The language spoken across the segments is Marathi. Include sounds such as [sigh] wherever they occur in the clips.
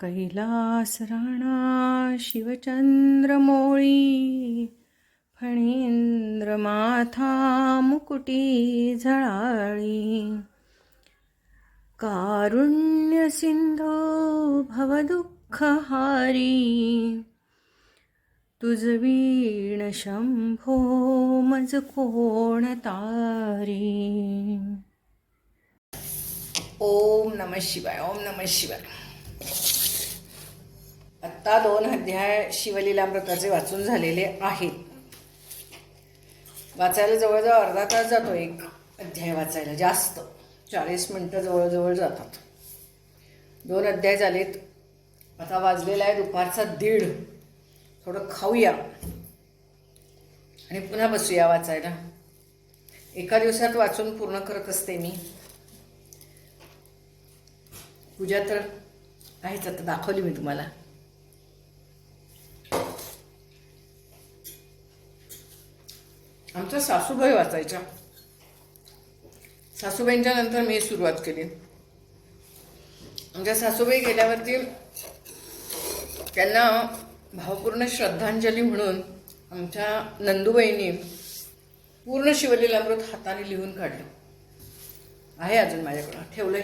कैलास राणा शिवचंद्रमोळी फणींद्र माथा मुकुटी झळाळी कारुण्य सिंधो भवदुःखहारी तुजवीण शंभो मज कोण तारी. ओम नम शिवाय ओम नम शिवाय. आत्ता दोन अध्याय शिवलीलामृताचे वाचून झालेले आहेत. वाचायला जवळजवळ अर्धा तास जातो एक अध्याय वाचायला जास्त. चाळीस मिनटं जवळजवळ जातात. दोन अध्याय झालेत. आता वाजलेला आहे दुपारचा दीड. थोडं खाऊया. आणि पुन्हा बसूया वाचायला. एका दिवसात वाचून पूर्ण करत असते मी. पूजा तर आहेच आता दाखवली मी तुम्हाला. आमच्या सासूबाई वाचायच्या. सासूबाईंच्या नंतर मी सुरुवात केली. आमच्या सासूबाई गेल्यावरती त्यांना भावपूर्ण श्रद्धांजली म्हणून आमच्या नंदूबाईंनी पूर्ण शिवलीलामृत हाताने लिहून काढलं. आहे अजून माझ्याकडं. ठेवलंय.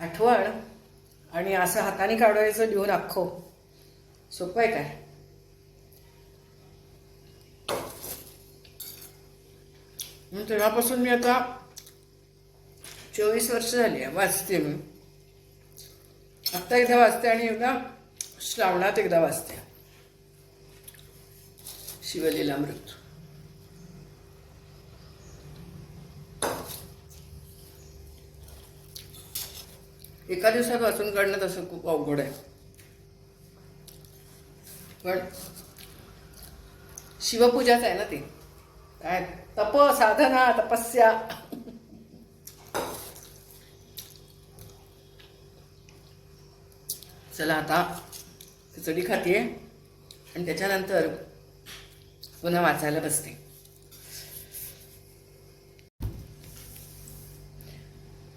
आठवण आणि असं हाताने काढायचं लिहून अख्खो सोपं आहे काय? तेव्हापासून मी आता चोवीस वर्ष झाली आहे वाचते मी. आत्ता एकदा वाचते आणि एकदा श्रावणात एकदा वाचते. शिवलीलामृत एका दिवसात वाचून काढणं तसं खूप अवघड आहे. पण शिवपूजाच आहे ना ते. काय? तप साधना तपस्या. चला आता खिचडी खाते आणि त्याच्यानंतर पुन्हा वाचायला बसते.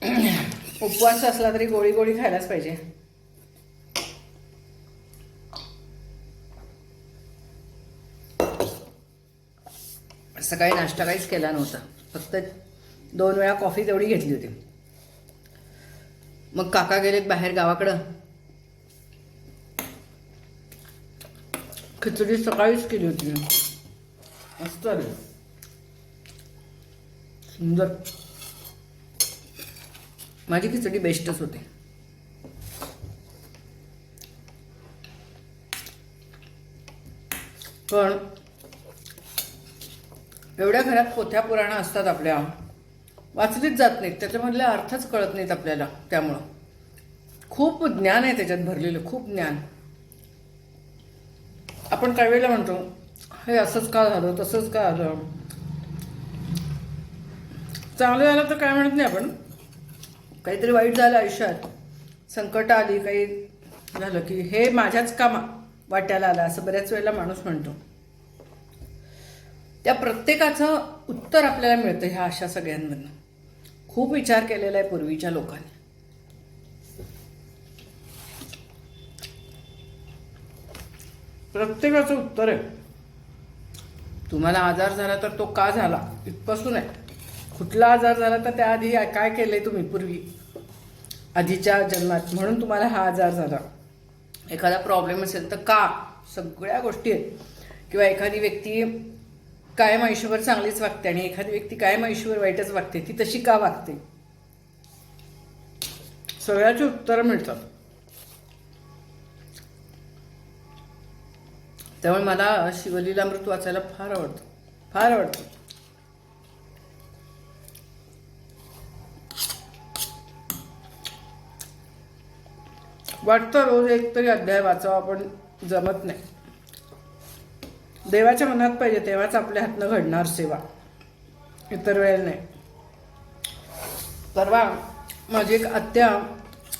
[clears throat] उपवास असला तरी गोळी गोळी खायलाच पाहिजे. सकाळी नाश्ता काहीच केला नव्हता. फक्त दोन वेळा कॉफी तेवढी घेतली होती. मग काका गेलेत बाहेर गावाकडं. खिचडी सकाळीच केली होती. मस्त आली. सुंदर. माझी खिचडी बेस्टच होते. पण एवढ्या घरात पोथ्या पुराणं असतात आपल्या. वाचलीच जात नाहीत. त्याच्यामधले अर्थच कळत नाहीत आपल्याला त्यामुळं. खूप ज्ञान आहे त्याच्यात भरलेलं खूप ज्ञान. आपण काही वेळेला म्हणतो हे असंच का झालं तसंच का झालं? चांगलं झालं तर काय म्हणत नाही आपण. काहीतरी वाईट झालं आयुष्यात. संकट आली काही झालं की हे माझ्याच कामा वाट्याला आलं असं बऱ्याच वेळेला माणूस म्हणतो. त्या प्रत्येकाचं उत्तर आपल्याला मिळतं ह्या अशा सगळ्यांमधनं. खूप विचार केलेला आहे पूर्वीच्या लोकांनी. प्रत्येकाचं उत्तर आहे. तुम्हाला आजार झाला तर तो का झाला? इथपासून आहे. कुठला आजार झाला तर त्याआधी काय केलंय तुम्ही पूर्वी? आधीच्या जन्मात. म्हणून तुम्हाला हा आजार झाला. एखादा प्रॉब्लेम असेल तर का? सगळ्या गोष्टी आहेत. किंवा एखादी व्यक्ती कायम आयुष्यभर चांगलीच वागते आणि एखादी व्यक्ती कायम आयुष्यभर वाईटच वागते ती तशी का वागते? सगळ्याची उत्तरं मिळतात. त्यामुळे मला शिवलीलामृत वाचायला फार आवडतं. फार आवडतं. वाटतं रोज एक तरी अध्याय वाचावा पण जमत नाही. देवाच्या मनात पाहिजे तेव्हाच आपल्या हातनं घडणार सेवा. इतर वेळेला नाही. परवा माझी एक आत्या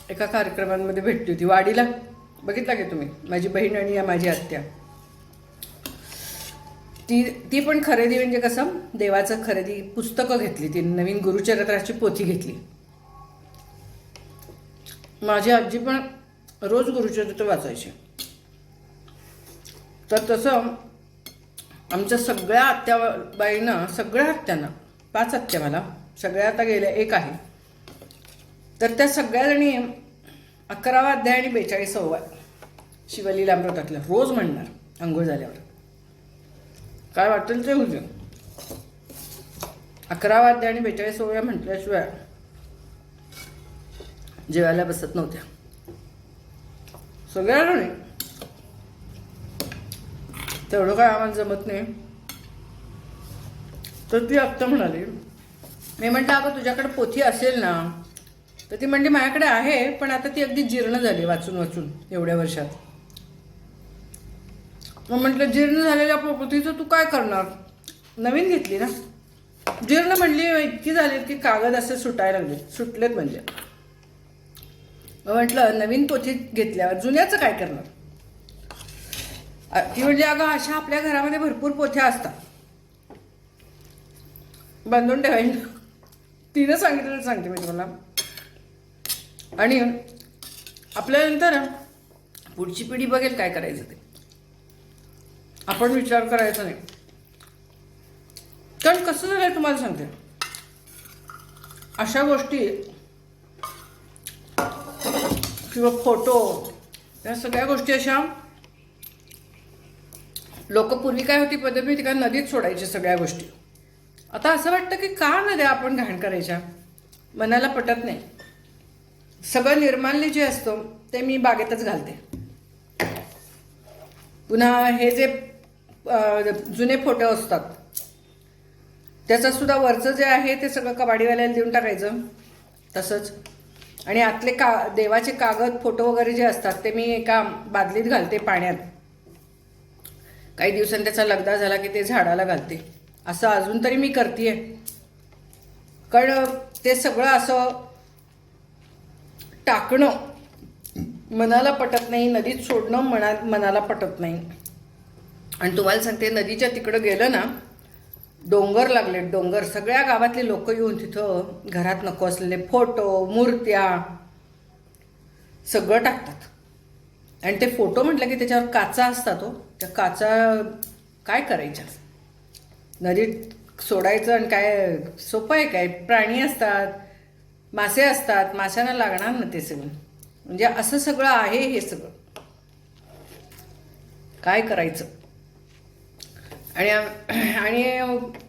एका कार्यक्रमांमध्ये भेटली होती. वाडीला बघितला की तुम्ही? माझी बहीण आणि या माझी आत्या. ती ती पण खरेदी म्हणजे कसं देवाचं खरेदी पुस्तकं घेतली. ती नवीन गुरुचरित्राची पोथी घेतली. माझी आजी पण रोज गुरुचरित्र वाचायची. तर तसं आमच्या सगळ्या आत्याबाईंना सगळ्या आत्यांना पाच आत्या मला सगळ्या आता गेल्या एक आहे. तर त्या सगळ्या जणी अकरावा अध्याय आणि बेचाळीसावा शिवलीला अमृतातल्या रोज म्हणणार आंघोळ झाल्यावर. काय वाटेल ते होऊ अकरावा अध्याय आणि बेचाळीसाव्या म्हटल्याशिवाय जेवायला बसत नव्हत्या. सगळ्या जणी. तेवढं काय आम्हाला जमत नाही. तर ती आत्ता म्हणाली मी म्हटलं अगं तुझ्याकडे पोथी असेल ना तर ती म्हणली माझ्याकडे आहे पण आता ती अगदी जीर्ण झाली वाचून वाचून एवढ्या वर्षात. मग म्हटलं जीर्ण झालेल्या पोथीचं तू काय करणार? नवीन घेतली ना? जीर्ण म्हणली इतकी झाली की कागद असे सुटायला लागले सुटलेत म्हणजे. मग म्हटलं नवीन पोथी घेतल्यावर जुन्याचं काय करणार? ती म्हणजे अगं अशा आपल्या घरामध्ये भरपूर पोथ्या असतात. बांधून ठेवायला. तिनं सांगितलेलं सांगते मी तुम्हाला. आणि आपल्यानंतर पुढची पिढी बघेल काय करायचं ते. आपण विचार करायचा नाही. कारण कसं झालंय तुम्हाला सांगते. अशा गोष्टी किंवा फोटो या सगळ्या गोष्टी अशा लोक पूर्वी काय होती पद्धत माहिती का? नदीत सोडायची सगळ्या गोष्टी. आता असं वाटतं की का नद्या आपण घाण करायच्या? मनाला पटत नाही. सगळं निर्माल्य जे असतं ते मी बागेतच घालते. पुन्हा हे जे जुने फोटो असतात त्याचं सुद्धा वरचं जे आहे ते सगळं कबाडीवाल्याला देऊन टाकायचं. तसंच. आणि आतले का देवाचे कागद फोटो वगैरे जे असतात ते मी एका बादलीत घालते पाण्यात. काही दिवसांनी त्याचा लगदा झाला की ते झाडाला घालते. असं अजून तरी मी करते कारण ते सगळं असं टाकणं मनाला पटत नाही नदीत सोडणं मना मनाला पटत नाही. आणि तुम्हाला सांगते नदीच्या तिकडं गेलं ना डोंगर लागले डोंगर. सगळ्या गावातले लोक येऊन तिथं घरात नको असलेले फोटो मूर्त्या सगळं टाकतात. आणि ते फोटो म्हटलं की त्याच्यावर काचा असतात हो. त्या काचा काय करायच्या? नदीत सोडायचं आणि काय सोपं आहे काय? प्राणी असतात मासे असतात माशांना लागणार ना ते सगळं? म्हणजे असं सगळं आहे हे सगळं. काय करायचं? आणि आणि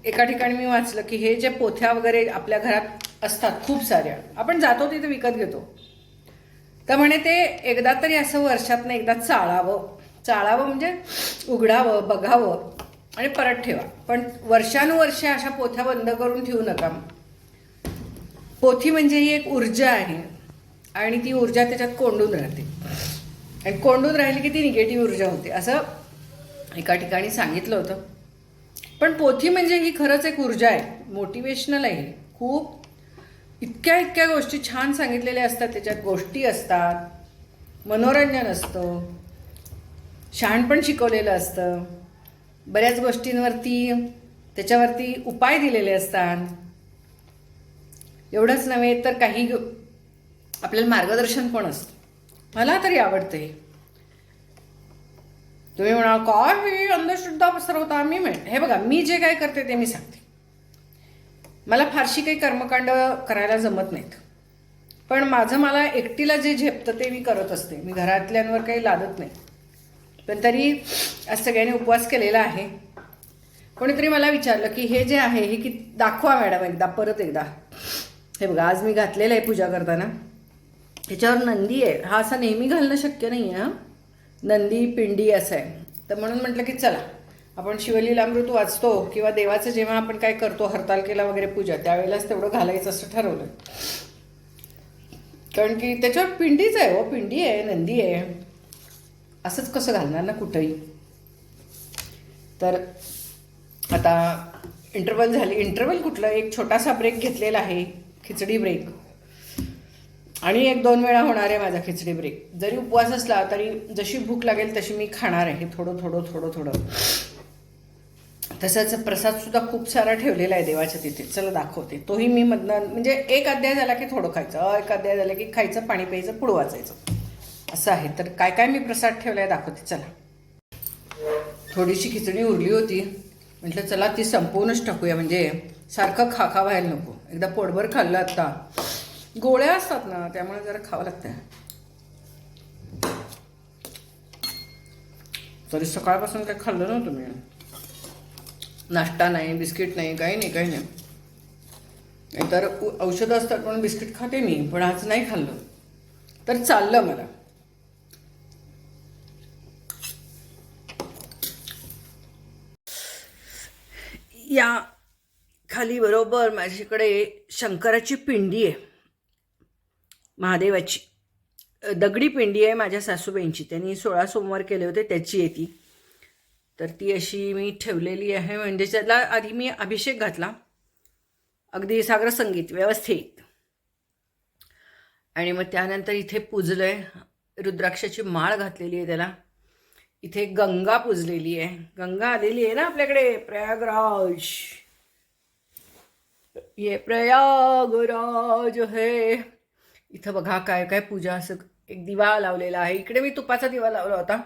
एका ठिकाणी मी वाचलं की हे जे पोथ्या वगैरे आपल्या घरात असतात खूप साऱ्या आपण जातो तिथे विकत घेतो. तर म्हणे ते एकदा तरी असं वर्षातनं एकदा चाळावं. चाळावं म्हणजे उघडावं बघावं आणि परत ठेवा. पण वर्षानुवर्षे अशा पोथ्या बंद करून ठेवू नका. पोथी म्हणजे ही एक ऊर्जा आहे आणि ती ऊर्जा त्याच्यात कोंडून राहते. आणि कोंडून राहिली की ती निगेटिव्ह ऊर्जा होते असं एका ठिकाणी सांगितलं होतं. पण पोथी म्हणजे ही खरंच एक ऊर्जा आहे मोटिवेशनल आहे. खूप इतक्या इतक्या गोष्टी छान सांगितलेल्या असतात त्याच्यात गोष्टी असतात मनोरंजन असतं. शहाणपण शिकवलेलं असतं. बऱ्याच गोष्टींवरती त्याच्यावरती उपाय दिलेले असतात. एवढंच नव्हे तर काही आपल्याला मार्गदर्शन पण असतं. मला तरी आवडतं. तुम्ही म्हणाल काय हे? अंधश्रद्धा पसरवता. मी म्हण हे बघा मी जे काय करते ते मी सांगते. मला फारशी काही कर्मकांड करायला जमत नाहीत. पण माझं मला एकटीला जे झेपतं ते मी करत असते. मी घरातल्यांवर काही लादत नाही. पण तरी आज सगळ्यांनी उपवास केलेला आहे. कोणीतरी मला विचारलं की हे जे आहे हे की दाखवा मॅडम एकदा परत एकदा. हे बघा आज मी घातलेलं आहे पूजा करताना. ह्याच्यावर नंदी आहे. हा असा नेहमी घालणं शक्य नाही आहे हां. नंदी पिंडी असं आहे. तर म्हणून म्हटलं की चला आपण शिवलीलामृत वाचतो किंवा देवाचं जेव्हा आपण काय करतो हरतालकेला वगैरे पूजा त्यावेळेलाच तेवढं घालायचं असं ठरवलं. कारण की त्याच्यावर पिंडीच आहे हो पिंडी आहे नंदी आहे. असंच कसं घालणार ना कुठंही? तर आता इंटरवल झाले. इंटरवल कुठलं? एक छोटासा ब्रेक घेतलेला आहे. खिचडी ब्रेक आणि एक दोन वेळा होणार आहे माझा खिचडी ब्रेक जरी उपवास असला तरी जशी भूक लागेल तशी मी खाणार आहे. थोडं थोडं थोडं थोडं. तसंच प्रसादसुद्धा खूप सारा ठेवलेला आहे देवाच्या तिथे. चला दाखवते. तोही मी मधनं म्हणजे एक अध्याय झाला की थोडं खायचं. एक अध्याय झाला की खायचं पाणी प्यायचं पुढं वाचायचं. असं आहे. तर काय काय मी प्रसाद ठेवलाय दाखवते चला. थोडीशी खिचडी उरली होती. म्हटलं चला ती संपवूनच टाकूया. म्हणजे सारखं खा खा व्हायला नको. एकदा पोटभर खाल्लं आत्ता गोळ्या असतात ना त्यामुळे जरा खावं लागतं तरी सकाळपासून काही खाल्लं नव्हतं मी. नाश्ता नाही बिस्किट नाही काही नाही काही नाही. नाहीतर उ- औषधं असतात पण बिस्किट खाते मी पण आज नाही खाल्लं. तर चाललं मला. या खाली बरोबर माझ्याकडे शंकराची पिंडी आहे. महादेवाची. दगडी पिंडी आहे माझ्या सासूबाईंची. त्यांनी सोळा सोमवार केले होते त्याची आहे ती. तर ती अशी मी ठेवलेली आहे. म्हणजे त्याला आधी मी अभिषेक घातला. अगदी सागर संगीत व्यवस्थित. आणि मग त्यानंतर इथे पूजलं आहे रुद्राक्षाची माळ घातलेली आहे त्याला. इथे गंगा पूजलेली आहे. गंगा आलेली आहे ना आपल्याकडे? प्रयागराज. ये प्रयागराज है. इथं बघा काय काय पूजा असं एक दिवा लावलेला आहे. इकडे मी तुपाचा दिवा लावला होता.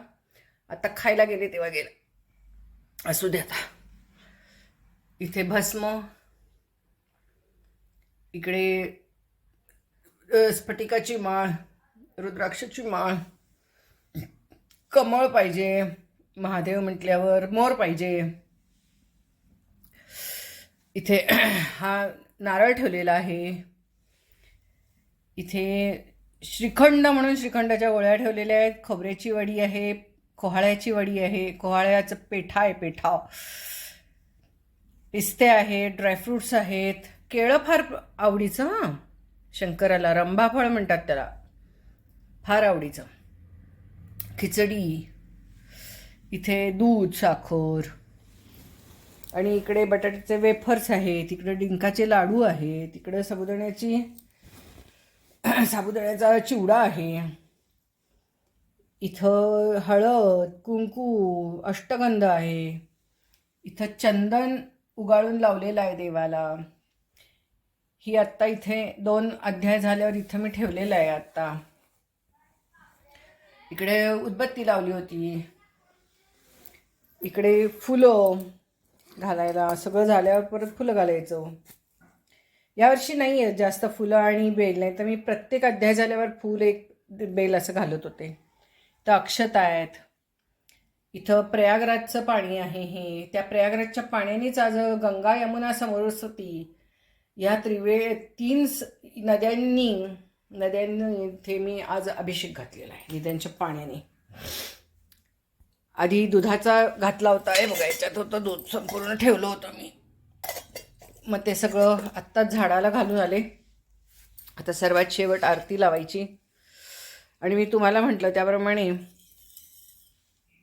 आता खायला गेले तेव्हा गेला. असू दे आता. इथे भस्म. इकडे स्फटिकाची माळ रुद्राक्षाची माळ. कमळ पाहिजे. महादेव म्हटल्यावर मोर पाहिजे. इथे [clears throat] हा नारळ ठेवलेला आहे. इथे श्रीखंड म्हणून श्रीखंडाच्या गोळ्या ठेवलेल्या आहेत. खोबऱ्याची वडी आहे कोहाळ्याची वडी आहे. कोहाळ्याचं पेठा आहे पेठा. पिस्ते आहेत ड्रायफ्रुट्स आहेत. केळं फार आवडीचं हां. शंकराला रंभाफळ म्हणतात त्याला. फार आवडीचं. खिचडी इथे दूध साखर. आणि इकडे बटाट्याचे वेफर्स आहेत इकडे डिंकाचे लाडू आहेत इकडे साबुदाण्याची [clears throat] साबुदाण्याचा चिवडा आहे. इथं हळद कुंकू अष्टगंध आहे. इथं चंदन उगाळून लावलेलं आहे देवाला. ही आत्ता इथे दोन अध्याय झाल्यावर इथं मी ठेवलेलं आहे आत्ता. इकडे उदबत्ती लावली होती. इकडे फुलं घालायला सगळं झाल्यावर परत फुलं घालायचं. यावर्षी नाही आहे जास्त फुलं आणि बेल नाही तर मी प्रत्येक अध्याय झाल्यावर फूल एक बेल असं घालत होते. तर अक्षता आहेत. इथं प्रयागराजचं पाणी आहे हे. त्या प्रयागराजच्या पाण्यानेच आज गंगा यमुना सरस्वती या त्रिवे तीन नद्यांनी नद्यांनी इथे मी आज अभिषेक घातलेला आहे. नद्यांच्या पाण्याने आधी दुधाचा घातला होता. हे बघा याच्यात होतं दूध. संपूर्ण ठेवलं होतं मी. मग ते सगळं आत्ताच झाडाला घालून आले. आता सर्वात शेवट आरती लावायची. आणि मी तुम्हाला म्हटलं त्याप्रमाणे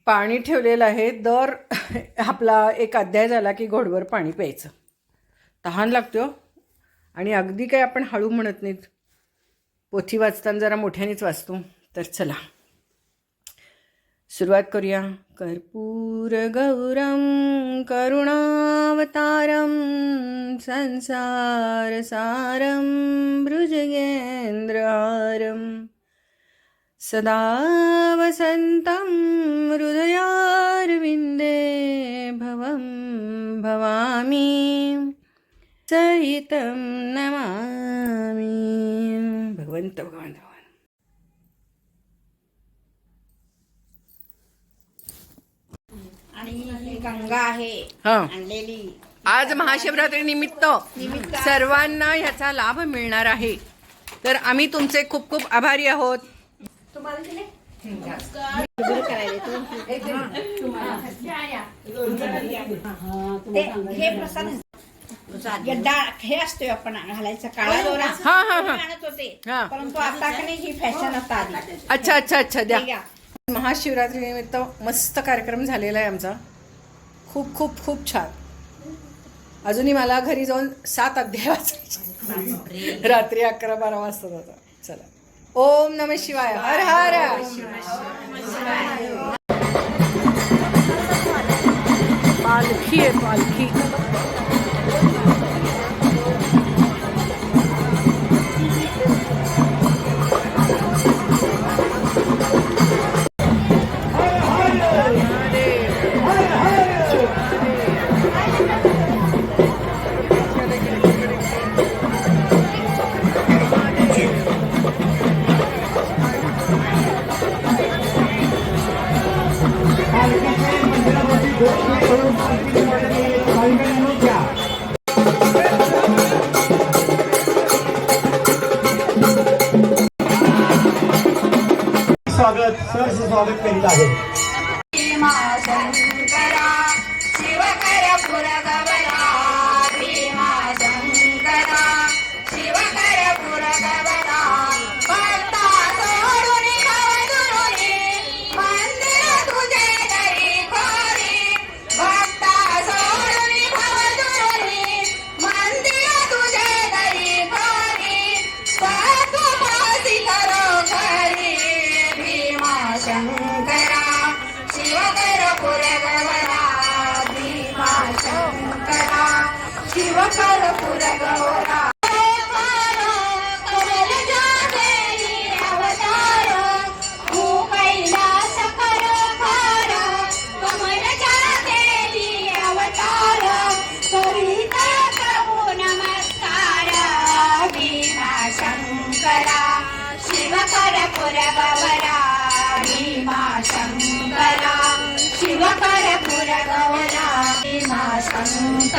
पाणी ठेवलेलं आहे. दर [laughs] आपला एक अध्याय झाला की घोडवर पाणी प्यायचं. तहान लागतो हो. आणि अगदी काय आपण हळू म्हणत नाहीत. पोथी वाचताना जरा मोठ्यानेच वाचतो तर चला. सुरुवात करूया. कर्पूर गौरम करुणावतारम संसार सारम सदा वसन्तं हृदयारविन्दे भवं भवामि सहितं नमामि. भगवंत भगवान भगवान आणि ही गंगा आहे हां. आणलेली. आज महाशिवरात्री निमित्त सर्वांना ह्याचा लाभ मिळणार आहे. तर आम्ही तुमचे खूप खूप आभारी आहोत. हे प्रसाद हे असतोय आपण घालायचा काळा दोरा. हा, हा, हा. आणत होते. हा. परंतु आता का नाही ही फॅशन आता आली. अच्छा अच्छा अच्छा द्या. हे. महाशिवरात्री निमित्त मस्त कार्यक्रम झालेला आहे आमचा. खूप खूप खूप छान. अजूनही मला घरी जाऊन सात अध्याय वाचायचे. रात्री अकरा बारा वाजता होता चला. ओम नम शिवाय. हर हर. पालखी आहे पालखी. सहर्ष स्वागत करीत आहे.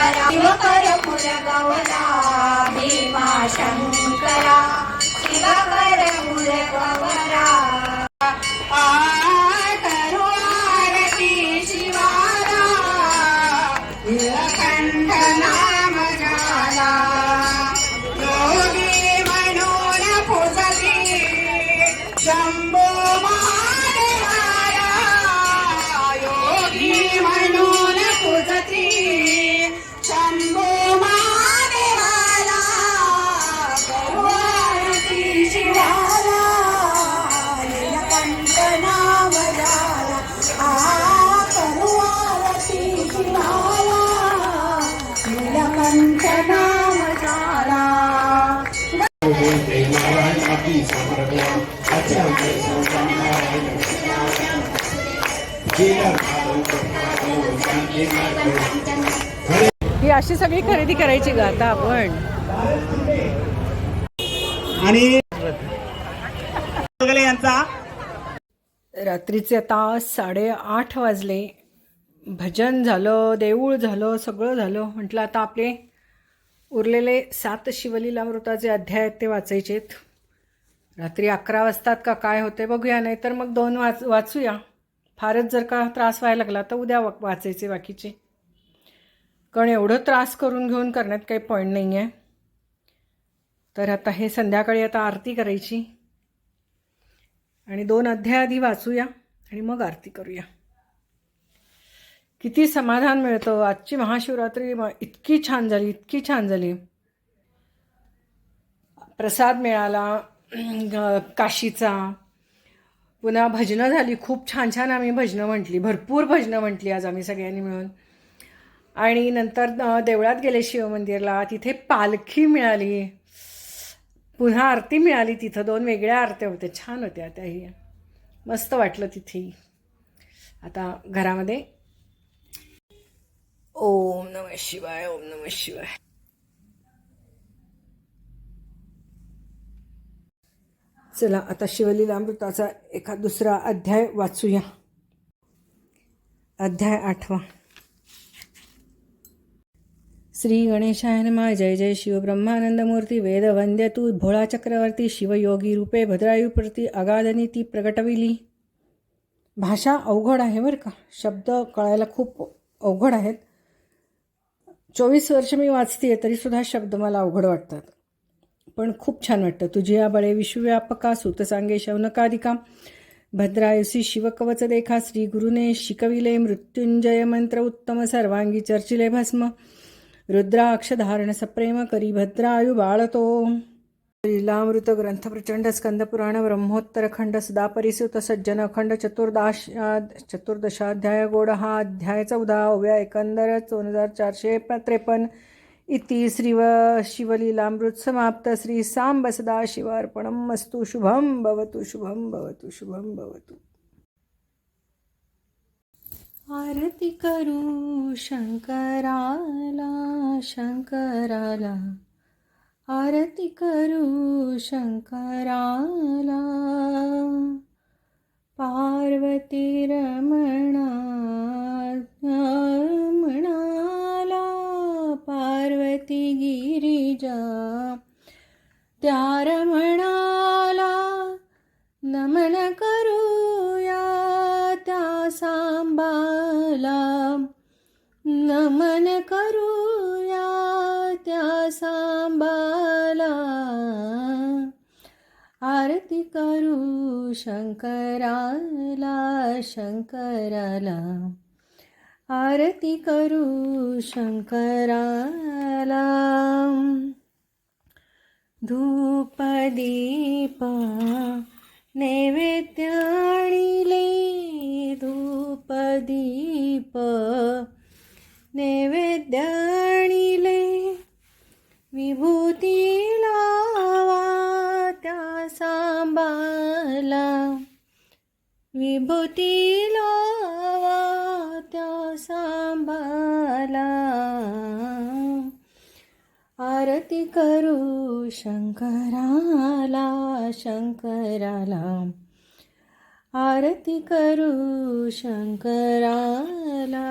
भीमाशंकरा शिवकर पुरगवरा भीमाशंकरा शिवकर पुरगवरा करू ही अशी सगळी खरेदी करायची ग आता आपण. आणि यांचा. रात्रीचे आता साडेआठ वाजले. भजन झालं देऊळ झालं सगळं झालं. म्हटलं आता आपले उरलेले सात शिवलीलामृताचे अध्याय आहेत ते वाचायचेत. रात्री अकरा वाजतात का काय होते बघूया नाही तर मग दोन वाच वाचूया. फारच जर का त्रास व्हायला लागला तर उद्या वाचायचे बाकीचे. कारण एवढं त्रास करून घेऊन करण्यात काही पॉईंट नाही आहे तर आता हे संध्याकाळी आता आरती करायची. आणि दोन अध्याय आधी वाचूया आणि मग आरती करूया. किती समाधान मिळतं. आजची महाशिवरात्री इतकी छान झाली इतकी छान झाली. प्रसाद मिळाला [clears throat] काशीचा पुन्हा भजनं झाली. खूप छान छान आम्ही भजनं म्हटली. भरपूर भजनं म्हटली आज आम्ही सगळ्यांनी मिळून. आणि नंतर देवळात गेले शिवमंदिरला. तिथे पालखी मिळाली. पुन्हा आरती मिळाली. तिथं दोन वेगळ्या आरत्या होत्या. छान होत्या त्याही मस्त वाटलं तिथेही आता घरामध्ये. ओम नम शिवाय ओम नम शिवाय. चला आता शिवलीलामृताचा एका दुसरा अध्याय वाचूया. अध्याय आठवा. श्री गणेशाय नमा. जय जय शिव ब्रह्मानंद मूर्ती वेद वंद्य तू भोळा चक्रवर्ती शिवयोगी रूपे भद्रायू प्रती अगाधनी ती प्रगटविली भाषा अवघड आहे बरं का? शब्द कळायला खूप अवघड आहेत. चोवीस वर्ष मी वाचते तरीसुद्धा शब्द मला अवघड वाटतात. पण खूप छान वाटतं. तुझी या बळे विश्वव्यापका सुत सांगे शौनकादिका. भद्रायुसी शिवकवच देखा श्री गुरुने शिकविले मृत्युंजय मंत्र उत्तम सर्वांगी चर्चिले भस्म. रुद्राक्ष धारण सप्रेम करी भद्रायु बाळतो. लीलामृत ग्रंथ प्रचंड स्कंद पुराण ब्रह्मोत्तर खंड सदा परिसुत सज्जन अखंड चतुर्दाश चतुर्दशाध्याय गोड हा अध्याय चौदा. ओव्या एकंदर दोन हजार चारशे त्रेपन्न. इति श्रीव शिवलीलामृत समाप्त। श्री सांब सदा शिवार्पणम। मस्तु शुभम भवतु शुभम भवतु शुभम भवतु। आरती करू शंकराला शंकराला आरती करू शंकराला शंकराला शंकराला. आरती करू शंकराला. धूप दीप नैवेद्य आणिले. धूप दीप नैवेद्य आणिले. विभूती सांबाला विभूती लावा त्या सांभाला आरती करू शंकराला शंकराला. आरती करू शंकराला.